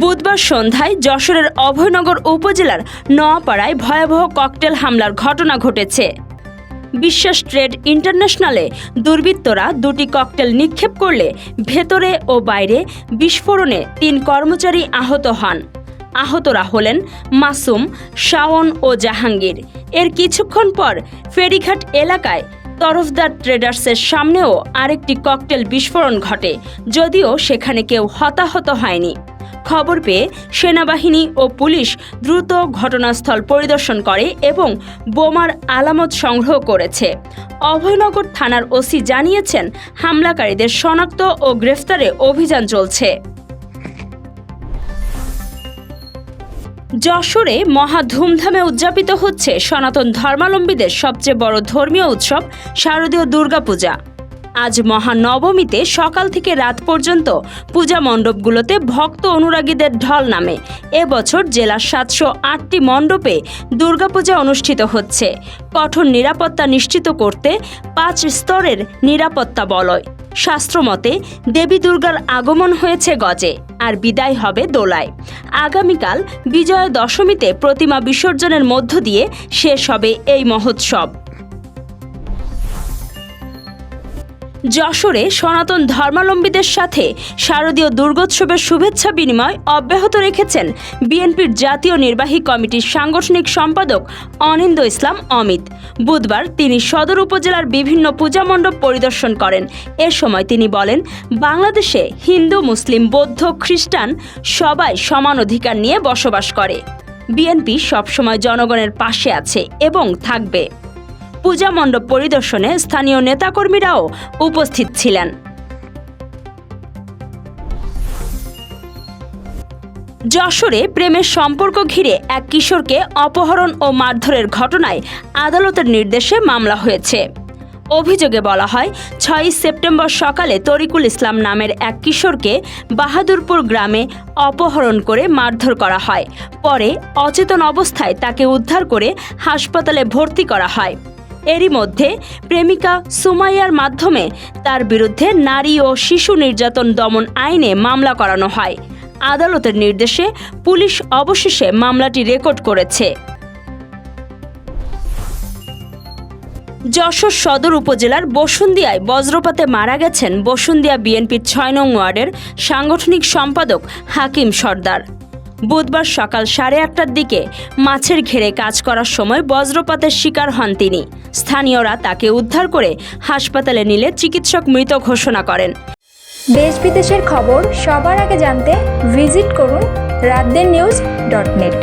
বুধবার সন্ধ্যায় যশোরের অভয়নগর উপজেলার নোয়াপাড়ায় ভয়াবহ ককটেল হামলার ঘটনা ঘটেছে। বিশ্বাস ট্রেড ইন্টারন্যাশনালে দুর্বৃত্তরা দুটি ককটেল নিক্ষেপ করলে ভেতরে ও বাইরে বিস্ফোরণে তিন কর্মচারী আহত হন। আহতরা হলেন মাসুম, শাওন ও জাহাঙ্গীর। এর কিছুক্ষণ পর ফেরিঘাট এলাকায় তরফদার ট্রেডার্সের সামনেও আরেকটি ককটেল বিস্ফোরণ ঘটে, যদিও সেখানে কেউ হতাহত হয়নি। খবর পেয়ে সেনাবাহিনী ও পুলিশ দ্রুত ঘটনাস্থল পরিদর্শন করে এবং বোমার আলামত সংগ্রহ করেছে। অভয়নগর থানার ওসি জানিয়েছেন, হামলাকারীদের শনাক্ত ও গ্রেফতারে অভিযান চলছে। যশোরে মহা ধুমধামে উদযাপিত হচ্ছে সনাতন ধর্মাবলম্বীদের সবচেয়ে বড় ধর্মীয় উৎসব শারদীয় দুর্গাপূজা। আজ মহানবমীতে সকাল থেকে রাত পর্যন্ত পূজা মণ্ডপগুলোতে ভক্ত অনুরাগীদের ঢল নামে। এবছর জেলার সাতশো আটটি মণ্ডপে দুর্গাপূজা অনুষ্ঠিত হচ্ছে। কঠোর নিরাপত্তা নিশ্চিত করতে পাঁচ স্তরের নিরাপত্তা বলয়। শাস্ত্রমতে, দেবী দুর্গার আগমন হয়েছে গজে, আর বিদায় হবে দোলায়। আগামীকাল বিজয়া দশমীতে প্রতিমা বিসর্জনের মধ্য দিয়ে শেষ হবে এই মহোৎসব। যশোরে সনাতন ধর্মাবলম্বীদের সাথে শারদীয় দুর্গোৎসবের শুভেচ্ছা বিনিময় অব্যাহত রেখেছেন বিএনপির জাতীয় নির্বাহী কমিটির সাংগঠনিক সম্পাদক অনিন্দ ইসলাম অমিত। বুধবার তিনি সদর উপজেলার বিভিন্ন পূজা মণ্ডপ পরিদর্শন করেন। এ সময় তিনি বলেন, বাংলাদেশে হিন্দু, মুসলিম, বৌদ্ধ, খ্রিস্টান সবাই সমান অধিকার নিয়ে বসবাস করে। বিএনপি সবসময় জনগণের পাশে আছে এবং থাকবে। পূজা মণ্ডপ পরিদর্শনে স্থানীয় নেতাকর্মীরাও উপস্থিত ছিলেন। যশোরে প্রেমের সম্পর্ক ঘিরে এক কিশোরকে অপহরণ ও মারধরের ঘটনায় আদালতের নির্দেশে মামলা হয়েছে। অভিযোগে বলা হয়, ছয়ই সেপ্টেম্বর সকালে তরিকুল ইসলাম নামের এক কিশোরকে বাহাদুরপুর গ্রামে অপহরণ করে মারধর করা হয়। পরে অচেতন অবস্থায় তাকে উদ্ধার করে হাসপাতালে ভর্তি করা হয়। এরই মধ্যে প্রেমিকা সুমাইয়ার মাধ্যমে তার বিরুদ্ধে নারী ও শিশু নির্যাতন দমন আইনে মামলা করানো হয়। আদালতের নির্দেশে পুলিশ অবশেষে মামলাটি রেকর্ড করেছে। যশোর সদর উপজেলার বসুন্দিয়ায় বজ্রপাতে মারা গেছেন বসুন্দিয়া বিএনপির ছয় নং ওয়ার্ডের সাংগঠনিক সম্পাদক হাকিম সর্দার। বুধবার সকাল সাড়ে আটটার দিকে মাছের ঘেরে কাজ করার সময় বজ্রপাতের শিকার হন তিনি। স্থানীয়রা তাকে উদ্ধার করে হাসপাতালে নিলে চিকিৎসক মৃত ঘোষণা করেন। দেশ বিদেশের খবর সবার আগে জানতে ভিজিট করুন রাতদের নিউজ ডট নেট।